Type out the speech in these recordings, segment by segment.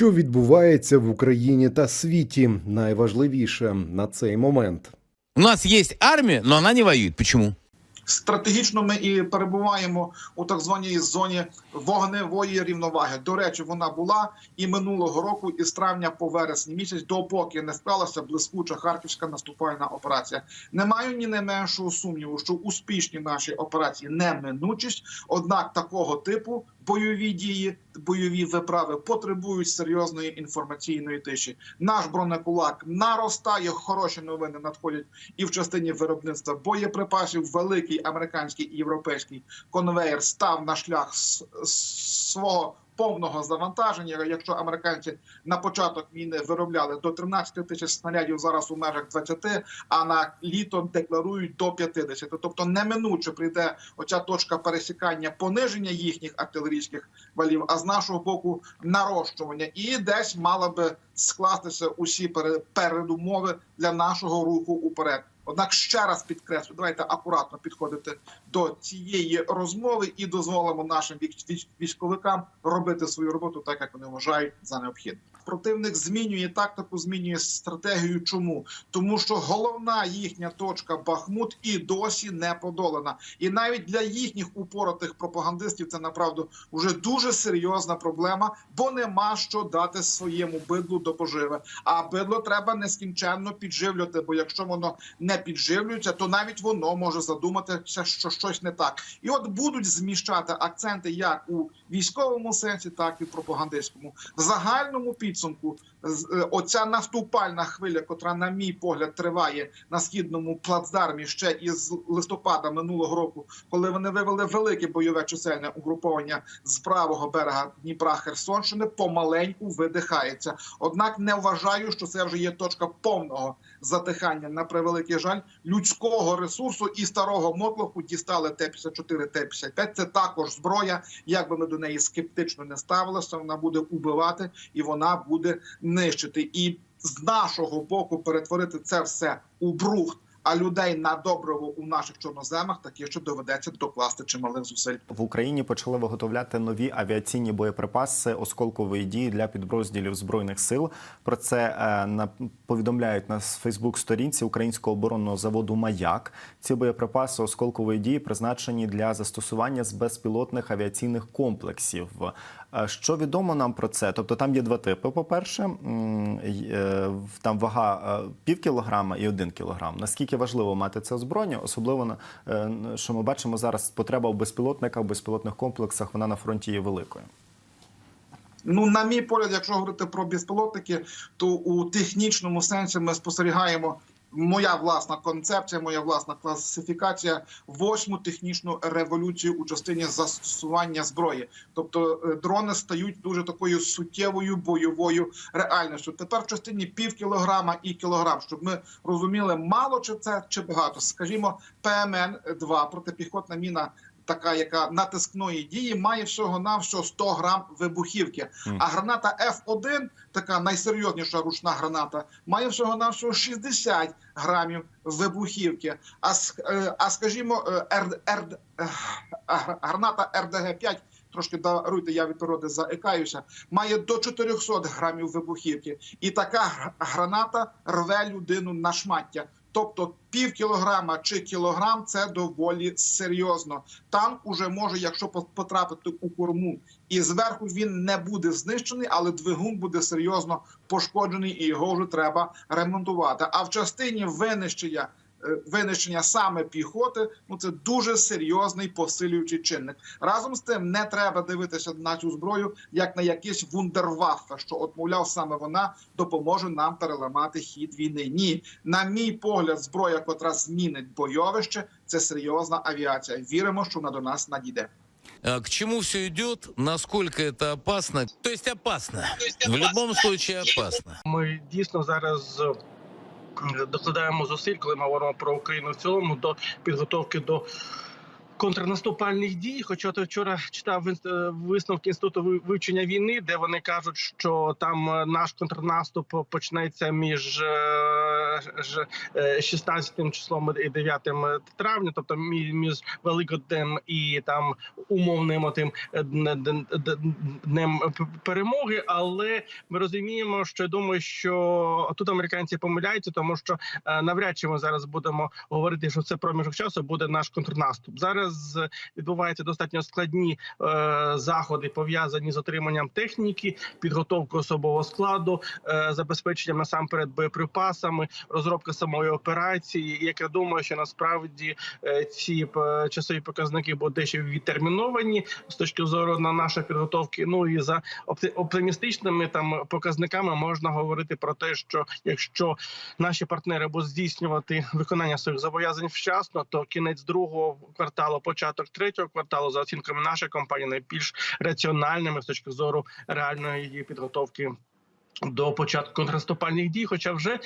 Що відбувається в Україні та світі? Найважливіше на цей момент. У нас есть армия, но она не воюет. Почему? Стратегічно ми і перебуваємо у так званій зоні вогневої рівноваги. До речі, вона була і минулого року, із травня по вересні місяць, допоки не склалася блискуча харківська наступальна операція. Не маю ні не меншого сумніву, що успішні наші операції неминучість. Однак такого типу бойові дії, бойові виправи потребують серйозної інформаційної тиші. Наш бронекулак наростає. Хороші новини надходять і в частині виробництва боєприпасів. Великий американський і європейський конвейер став на шлях свого. Повного завантаження, якщо американці на початок війни виробляли до 13 тисяч снарядів, зараз у межах 20, а на літо декларують до 50. Тобто неминуче прийде оця точка пересікання пониження їхніх артилерійських валів, а з нашого боку нарощування, і десь мала би скластися усі пере- передумови для нашого руху уперед. Однак ще раз підкреслю, давайте акуратно підходити до цієї розмови і дозволимо нашим військ- військ- військовикам робити свою роботу так, як вони вважають за необхідне. Противник змінює тактику, змінює стратегію. Чому тому, що головна їхня точка Бахмут і досі не подолана, і навіть для їхніх упоротих пропагандистів це направду вже дуже серйозна проблема, бо нема що дати своєму бидлу до поживи. А бидло треба нескінченно підживлювати, бо якщо воно не підживлюється, то навіть воно може задуматися, що щось не так. І от будуть зміщати акценти як у військовому сенсі, так і в пропагандистському. В загальному підсумку е, оця наступальна хвиля, котра, на мій погляд, триває на східному плацдармі ще із листопада минулого року, коли вони вивели велике бойове чисельне угруповання з правого берега Дніпра Херсонщини, помаленьку видихається. Однак не вважаю, що це вже є точка повного затихання на превеликий жаль людського ресурсу і старого мотлоху дістали Т-54, Т-55. Це також зброя. Як би ми до неї скептично не ставилися, вона буде убивати і вона буде нищити. І з нашого боку перетворити це все у брухт. А людей на добриво у наших чорноземах таки ще доведеться докласти чималих зусиль. В Україні почали виготовляти нові авіаційні боєприпаси осколкової дії для підрозділів збройних сил. Про це е, на повідомляють на Фейсбук-сторінці українського оборонного заводу Маяк. Ці боєприпаси осколкової дії призначені для застосування з безпілотних авіаційних комплексів. Е, Що відомо нам про це? Тобто там є два типи. По перше, там вага е, пів кілограма і один кілограм. Наскільки важливо мати це озброєння, особливо на е, що ми бачимо зараз, потреба в безпілотниках, в безпілотних комплексах вона на фронті є великою. Ну, на мій погляд, якщо говорити про безпілотники, то у технічному сенсі ми спостерігаємо. Моя власна концепція, моя власна класифікація восьму технічну революцію у частині застосування зброї. Тобто е, дрони стають дуже такою суттєвою бойовою реальністю. Тепер в частині пів кілограма і кілограм, щоб ми розуміли, мало чи це чи багато. Скажімо, ПМН 2 протипіхотна міна. Така, яка натискної дії, має всього навсього 100 грам вибухівки. А граната F1, така найсерйозніша ручна граната, має всього навсього 60 грамів вибухівки. А е, а скажімо, е, Р, Р, е, а гра- граната РДГ 5 Трошки даруйте, я від природи заекаюся. Має до 400 грамів вибухівки, і така граната рве людину на шмаття. Тобто пів кілограма чи кілограм це доволі серйозно. Танк уже може, якщо по- потрапити у корму, і зверху він не буде знищений, але двигун буде серйозно пошкоджений, і його вже треба ремонтувати. А в частині винищення. Е, Винищення саме піхоти, ну це дуже серйозний посилюючий чинник. Разом з тим не треба дивитися на цю зброю як на якийсь вундерваффе, що от мовляв саме вона допоможе нам переламати хід війни. Ні, на мій погляд, зброя, котра змінить бойовище, це серйозна авіація. Віримо, що вона до нас надійде. К чему все идет? Насколько это опасно? То есть опасно. В любом случае опасно. Ми дійсно зараз докладаємо зусиль, коли ми говоримо про Україну в цілому, до підготовки до контрнаступальних дій. Хоча ти вчора читав е, висновки інституту ви- вивчення війни, де вони кажуть, що там е, наш контрнаступ почнеться між е, ж е, 16 числом і 9 травня, тобто мі- між Великоднем і там умовним тим днем перемоги. Але ми розуміємо, що я думаю, що тут американці помиляються, тому що е, навряд чи ми зараз будемо говорити, що це проміжок часу буде наш контрнаступ. Зараз е, відбуваються достатньо складні е, заходи, пов'язані з отриманням техніки, підготовкою особового складу, е, забезпеченням насамперед боєприпасами, розробка самої операції. Як я думаю, що насправді е, ці е, часові показники будуть дещо відтерміновані з точки зору на нашої підготовки. Ну і за опти- оптимістичними там показниками можна говорити про те, що якщо наші партнери будуть здійснювати виконання своїх зобов'язань вчасно, то кінець другого кварталу, початок третього кварталу, за оцінками нашої компанії, найбільш раціональними з точки зору реальної її підготовки. До початку контрнаступальних дій, хоча вже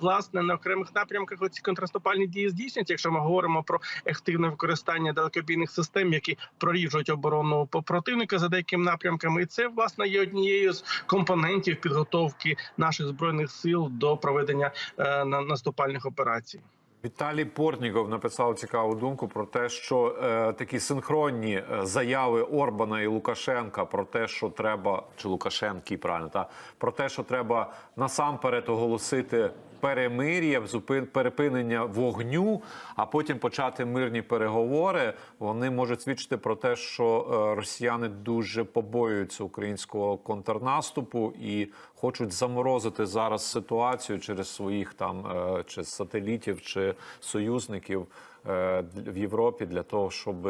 власне на окремих напрямках ці контрнаступальні дії здійснюються. Якщо ми говоримо про ефективне використання далекобійних систем, які проріжують оборону противника за деякими напрямками, і це власне є однією з компонентів підготовки наших збройних сил до проведення е, на- наступальних операцій. Віталій Портніков написав цікаву думку про те, що е, такі синхронні е, заяви Орбана і Лукашенка про те, що треба, чи Лукашенки, правильно, та про те, що треба насамперед оголосити перемир'я, зупин перепинення вогню, а потім почати мирні переговори. Вони можуть свідчити про те, що е, росіяни дуже побоюються українського контрнаступу і хочуть заморозити зараз ситуацію через своїх там е, чи сателітів чи союзників в Європі для того, щоб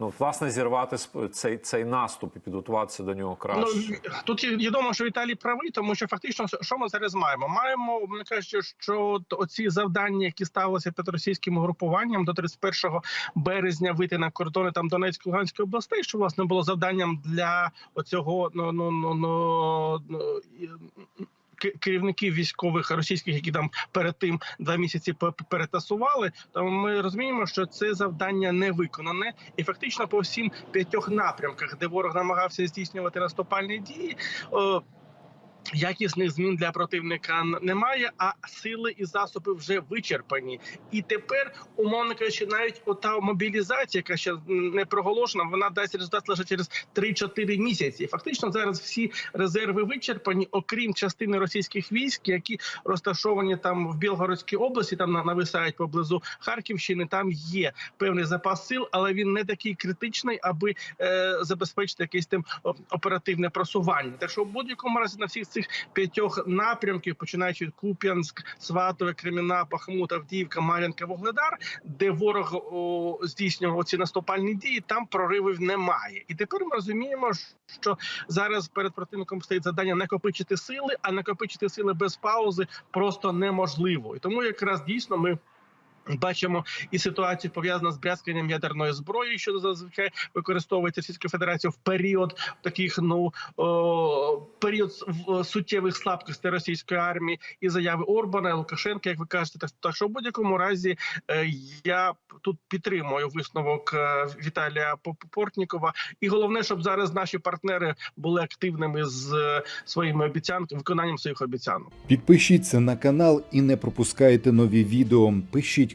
ну власне зірвати цей, цей наступ і підготуватися до нього краще. Ну тут я, я думаю, що Віталій правий, тому що фактично що ми зараз маємо? Маємо мені кажуть, що оці завдання, які ставилися під російським угрупуванням до 31 березня вийти на кордони там Донецької Луганської областей, що власне було завданням для оцього ну ну ну ну. Керівників військових російських, які там перед тим два місяці пе- перетасували, то ми розуміємо, що це завдання не виконане, і фактично по всім п'ятьох напрямках, де ворог намагався здійснювати наступальні дії. Якісних змін для противника немає, а сили і засоби вже вичерпані. І тепер, умовно кажучи, навіть ота мобілізація, яка ще не проголошена, вона дасть результат лише через 3-4 місяці. Фактично зараз всі резерви вичерпані, окрім частини російських військ, які розташовані там в Білгородській області, там на- нависають поблизу Харківщини. Там є певний запас сил, але він не такий критичний, аби е, забезпечити якесь там оперативне просування. Так що в будь-якому разі на всіх цих п'ятьох напрямків, починаючи від Куп'янськ, Сватове, Креміна, Бахмут, Авдіївка, Мар'їнка, Вугледар, де ворог здійснював ці наступальні дії, там проривів немає. І тепер ми розуміємо, що зараз перед противником стоїть завдання накопичити сили, а накопичити сили без паузи просто неможливо. І тому якраз дійсно ми. Бачимо і ситуацію пов'язану з брязканням ядерної зброї, що зазвичай використовується Російською Федерацією в період таких ну о, період суттєвих слабкостей російської армії і заяви Орбана і Лукашенка, як ви кажете, так, так що в будь-якому разі е, я тут підтримую висновок е, Віталія Поп- Портнікова. І головне, щоб зараз наші партнери були активними з е, своїми обіцянками, виконанням своїх обіцянок. Підпишіться на канал і не пропускайте нові відео. Пишіть